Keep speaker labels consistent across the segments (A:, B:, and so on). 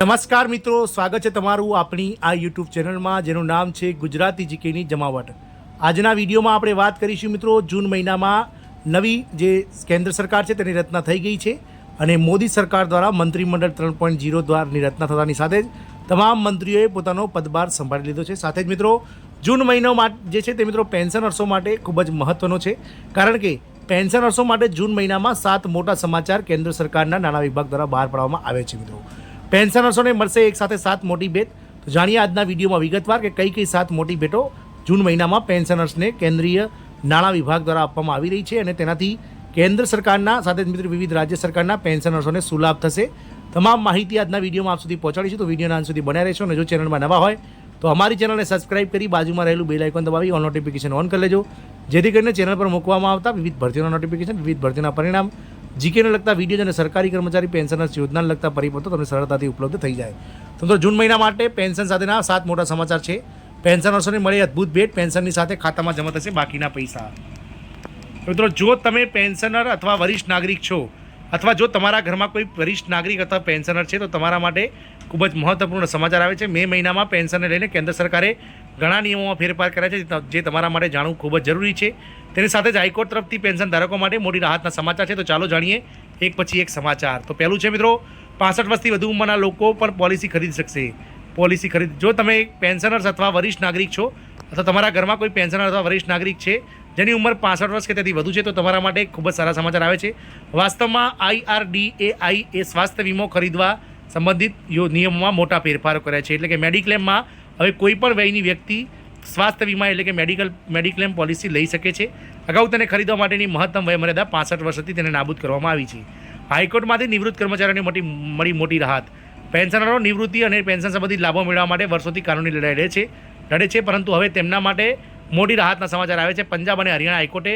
A: નમસ્કાર મિત્રો, સ્વાગત છે તમારું આપણી આ યુટ્યુબ ચેનલમાં, જેનું નામ છે ગુજરાતી જીકેની જમાવટ. આજના વિડીયોમાં આપણે વાત કરીશું મિત્રો, જૂન મહિનામાં નવી જે કેન્દ્ર સરકાર છે તેની રચના થઈ ગઈ છે અને મોદી સરકાર દ્વારા મંત્રીમંડળ ત્રણ પોઈન્ટ જીરો દ્વારાની રચના થતાની સાથે જ તમામ મંત્રીઓએ પોતાનો પદભાર સંભાળી લીધો છે. સાથે જ મિત્રો, જૂન મહિનો જે છે તે મિત્રો પેન્શનર્સો માટે ખૂબ જ મહત્ત્વનો છે. કારણ કે પેન્શનર્સો માટે જૂન મહિનામાં સાત મોટા સમાચાર કેન્દ્ર સરકારના નાણાં વિભાગ દ્વારા બહાર પાડવામાં આવે છે મિત્રો. પેન્શનર્સોને મળશે એક સાથે સાત મોટી ભેટ. તો જાણીએ આજના વિડીયોમાં વિગતવાર કે કઈ કઈ સાત મોટી ભેટો જૂન મહિનામાં પેન્શનર્સને કેન્દ્રીય નાણાં વિભાગ દ્વારા આપવામાં આવી રહી છે અને તેનાથી કેન્દ્ર સરકારના સાથે મિત્ર વિવિધ રાજ્ય સરકારના પેન્શનર્સોને સુલાભ થશે. તમામ માહિતી આજના વિડીયોમાં આપ સુધી પહોંચાડીશું તો વિડીયોના અંત સુધી બન્યા રહેશો અને જો ચેનલમાં નવા હોય, તો અમારી ચેનલને સબસ્ક્રાઇબ કરી બાજુમાં રહેલું બેલ આઇકોન દબાવી ઓલ નોટિફિકેશન ઓન કરી લેજો. જેથી કરીને ચેનલ પર મૂકવામાં આવતા વિવિધ ભરતીઓના નોટિફિકેશન, વિવિધ ભરતીના પરિણામ જીકેને લગતા વીડિયો અને સરકારી કર્મચારી પેન્શનર્સ યોજનાને લગતા પરિપત્રો તમને સરળતાથી ઉપલબ્ધ થઈ જાય. તો મિત્રો, જૂન મહિના માટે પેન્શન સાથેના સાત મોટા સમાચાર છે. પેન્શનર્સોને મળી અદ્ભુત ભેટ, પેન્શનની સાથે ખાતામાં જમા થશે બાકીના પૈસા. મિત્રો, જો તમે પેન્શનર અથવા વરિષ્ઠ નાગરિક છો અથવા જો તમારા ઘરમાં કોઈ વરિષ્ઠ નાગરિક અથવા પેન્શનર છે, તો તમારા માટે ખૂબ જ મહત્વપૂર્ણ સમાચાર આવે છે. મે મહિનામાં પેન્શનને લઈને કેન્દ્ર સરકારે ઘણા નિયમોમાં ફેરફાર કર્યા છે, જે તમારા માટે જાણવું ખૂબ જ જરૂરી છે. તેની સાથે જ હાઈકોર્ટ તરફથી પેન્શન ધારકો માટે મોટી રાહતના સમાચાર છે. તો ચાલો જાણીએ એક પછી એક સમાચાર. તો પહેલું છે મિત્રો, પાસઠ વર્ષથી વધુ ઉંમરના લોકો પણ પોલિસી ખરીદી શકશે. પોલિસી ખરીદ જો તમે પેન્શનર્સ અથવા વરિષ્ઠ નાગરિક છો, અથવા તમારા ઘરમાં કોઈ પેન્શનર અથવા વરિષ્ઠ નાગરિક છે જેની ઉંમર પાસઠ વર્ષ કે તેથી વધુ છે, તો તમારા માટે ખૂબ જ સારા સમાચાર આવે છે. વાસ્તવમાં આઈઆરડીએઆઈ એ સ્વાસ્થ્ય વીમો ખરીદવા સંબંધિત નિયમોમાં મોટા ફેરફારો કર્યા છે. એટલે કે મેડિક્લેમમાં હવે કોઈપણ વયની વ્યક્તિ સ્વાસ્થ્ય વીમા એટલે કે મેડિકલ, મેડિક્લેમ પોલિસી લઈ શકે છે. અગાઉ તેને ખરીદવા માટેની મહત્તમ વયમર્યાદા પાસઠ વર્ષથી તેને નાબૂદ કરવામાં આવી છે. હાઈકોર્ટમાંથી નિવૃત્ત કર્મચારીઓને મોટી, મળી મોટી રાહત. પેન્શનરો નિવૃત્તિ અને પેન્શન સંબંધિત લાભો મેળવવા માટે વર્ષોથી કાનૂની લડાઈ લડે છે લડે છે, પરંતુ હવે તેમના માટે મોટી રાહતના સમાચાર આવે છે. પંજાબ અને હરિયાણા હાઈકોર્ટે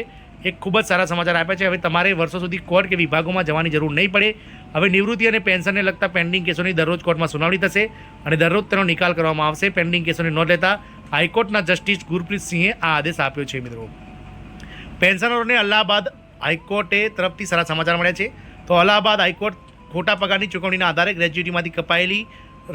A: એક ખૂબ જ સારા સમાચાર આપ્યા છે. હવે તમારે વર્ષો સુધી કોર્ટ કે વિભાગોમાં જવાની જરૂર નહીં પડે. હવે નિવૃત્તિ અને પેન્શનને લગતા પેન્ડિંગ કેસોની દરરોજ કોર્ટમાં સુનાવણી થશે અને દરરોજ તેનો નિકાલ કરવામાં આવશે. પેન્ડિંગ કેસોની નોંધ લેતા હાઈકોર્ટના જસ્ટિસ ગુરપ્રીત સિંહે આ આદેશ આપ્યો છે મિત્રો. પેન્શનરોને અલ્હાબાદ હાઈકોર્ટે તરફથી સારા સમાચાર મળ્યા છે. તો અલ્હાબાદ હાઈકોર્ટ ખોટા પગારની ચૂકવણીના આધારે ગ્રેજ્યુટીમાંથી કપાયેલી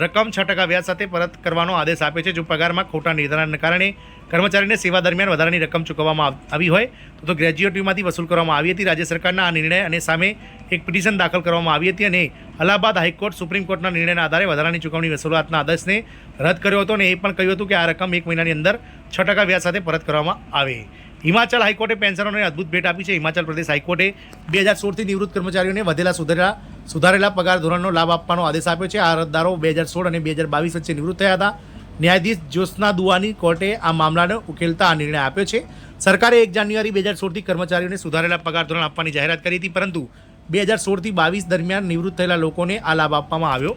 A: રકમ છ ટકા વ્યાજ સાથે પરત કરવાનો આદેશ આપે છે, જો પગારમાં ખોટા નિર્ધારણને કારણે કર્મચારીને સેવા દરમિયાન વધારાની રકમ ચૂકવવામાં આવી હોય તો ગ્રેજ્યુએટીમાંથી વસૂલ કરવામાં આવી હતી. રાજ્ય સરકારના આ નિર્ણય અને સામે એક પિટિશન દાખલ કરવામાં આવી હતી અને અલ્હાબાદ હાઈકોર્ટ, સુપ્રીમ કોર્ટના નિર્ણયના આધારે વધારાની ચૂકવણી વસૂલાતના આદેશને રદ કર્યો હતો અને એ પણ કહ્યું હતું કે આ રકમ એક મહિનાની અંદર છ ટકા વ્યાજ સાથે પરત કરવામાં આવે. હિમાચલ હાઈકોર્ટે પેન્શનરોને અદભુત ભેટ આપી છે. હિમાચલ પ્રદેશ હાઈકોર્ટે બે હજાર સોળથી નિવૃત્ત કર્મચારીઓને વધેલા સુધારેલા સુધારેલા પગાર ધોરણનો લાભ આપવાનો આદેશ આપ્યો છે. આ અરજદારો બે હજાર સોળ અને બે હજાર બાવીસ વચ્ચે નિવૃત્ત થયા હતા. ન્યાયાધીશ જ્યોત્સના દુઆની કોર્ટે આ મામલાને ઉકેલતા આ નિર્ણય આપ્યો છે. સરકારે એક જાન્યુઆરી બે હજાર સોળથી કર્મચારીઓને સુધારેલા પગાર ધોરણ આપવાની જાહેરાત કરી હતી, પરંતુ બે હજાર સોળથી બાવીસ દરમિયાન નિવૃત્ત થયેલા લોકોને આ લાભ આપવામાં આવ્યો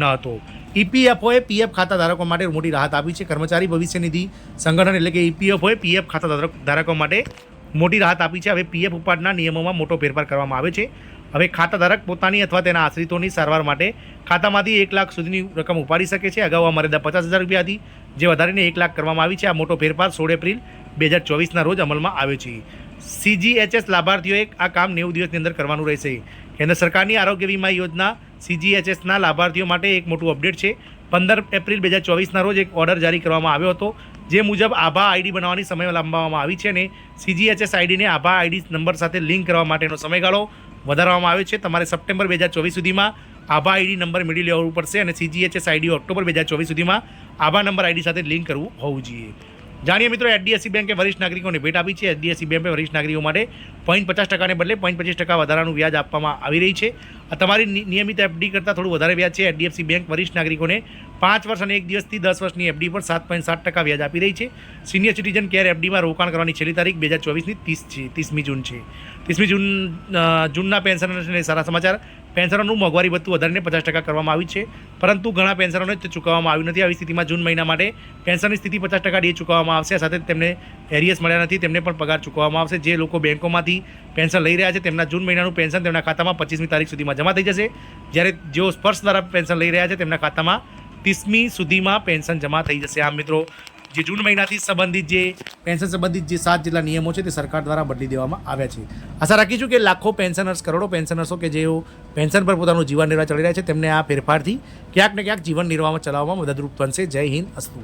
A: ન હતો. ઈપીએફઓએ પીએફ ખાતા ધારકો માટે મોટી રાહત આપી છે. કર્મચારી ભવિષ્ય નિધિ સંગઠન એટલે કે ઈપીએફઓએ પીએફ ખાતા ધારકો માટે મોટી રાહત આપી છે. હવે પીએફ ઉપાડના નિયમોમાં મોટો ફેરફાર કરવામાં આવે છે. હવે ખાતાધારક પોતાની અથવા તેના આશ્રિતોની સારવાર માટે ખાતામાંથી એક લાખ સુધીની રકમ ઉપાડી શકે છે. અગાઉ આ મર્યાદા પચાસ હજાર રૂપિયા હતી, જે વધારીને એક લાખ કરવામાં આવી છે. આ મોટો ફેરફાર સોળ એપ્રિલ બે હજાર ચોવીસના રોજ અમલમાં આવ્યો છે. સીજીએચએસ લાભાર્થીઓએ આ કામ નેવું દિવસની અંદર કરવાનું રહેશે. કેન્દ્ર સરકારની આરોગ્ય વીમા યોજના સીજીએચએસના લાભાર્થીઓ માટે એક મોટું અપડેટ છે. પંદર એપ્રિલ બે હજાર ચોવીસના રોજ એક ઓર્ડર જારી કરવામાં આવ્યો હતો, જે મુજબ આભા આઈડી બનાવવાની સમય લંબાવવામાં આવી છે અને સીજીએચએસ આઈડીને આભા આઈડી નંબર સાથે લિંક કરવા માટેનો સમયગાળો વધારવામાં આવ્યો છે. તમારે સપ્ટેમ્બર બે હજાર ચોવીસ સુધીમાં આભા આઈડી નંબર મેળવી લેવું પડશે અને સીજીએચએસ આઈડી ઓક્ટોબર બે હજાર ચોવીસ સુધીમાં આભા નંબર આઈડી સાથે લિંક કરવું હોવું જોઈએ. જાણીએ મિત્રો, એચડીએફસી બેંકે વરિષ્ઠ નાગરિકોને ભેટ આપી છે. એચડીએફસી બેંકે વરિષ્ઠ નાગરિકો માટે પોઈન્ટ પચાસ ટકાને બદલે પોઈન્ટ પચીસ ટકા વધારાનું વ્યાજ આપવામાં આવી રહી છે. તમારી નિયમિત એફડી કરતાં થોડું વધારે વ્યાજ છે. એચડીએફસી બેંક વરિષ્ઠ નાગરિકોને પાંચ વર્ષ અને એક દિવસથી દસ વર્ષની એફડી પર સાત પોઈન્ટ સાત ટકા વ્યાજ આપી રહી છે. સિનિયર સિટીઝન કેર એફડીમાં રોકાણ કરવાની છેલ્લી તારીખ બે હજાર ચોવીસની ત્રીસ છે, ત્રીસમી જૂન છે. ત્રીસમી જૂન જૂનના પેન્શનર્સને સારા સમાચાર. પેન્શનરનું મોંઘવારી ભથ્થું વધારીને પચાસ ટકા કરવામાં આવ્યું છે. પરંતુ ઘણા પેન્શનરોને તે ચૂકવવામાં આવ્યું નથી. આવી સ્થિતિમાં જૂન મહિના માટે પેન્શનની સ્થિતિ પચાસ ટકા ડીએ ચૂકવવામાં આવશે. સાથે તેમને એરિયસ મળ્યા નથી. તેમને પણ પગાર ચૂકવવામાં આવશે. જે લોકો બેંકોમાંથી પેન્શન લઈ રહ્યા છે, તેમના જૂન મહિનાનું પેન્શન તેમના ખાતામાં પચીસમી તારીખ સુધીમાં જમા થઈ જશે. જ્યારે જેઓ સ્પર્શ દ્વારા પેન્શન લઈ રહ્યા છે, તેમના ખાતામાં ત્રીસમી સુધીમાં પેન્શન જમા થઈ જશે. આ મિત્રો, જે જૂન મહિનાથી સંબંધિત જે પેન્શન સંબંધિત જે સાત જેટલા નિયમો છે તે સરકાર દ્વારા બદલી દેવામાં આવ્યા છે. આશા રાખીશું કે લાખો પેન્શનર્સ, કરોડો પેન્શનર્સો કે જેઓ પેન્શન પર પોતાનું જીવન નિર્વાહ ચડી રહ્યા છે, તેમને આ ફેરફારથી ક્યાંક ને ક્યાંક જીવન નિર્વાહમાં ચલાવવામાં મદદરૂપ બનશે. જય હિન્દ, અસ્તુ.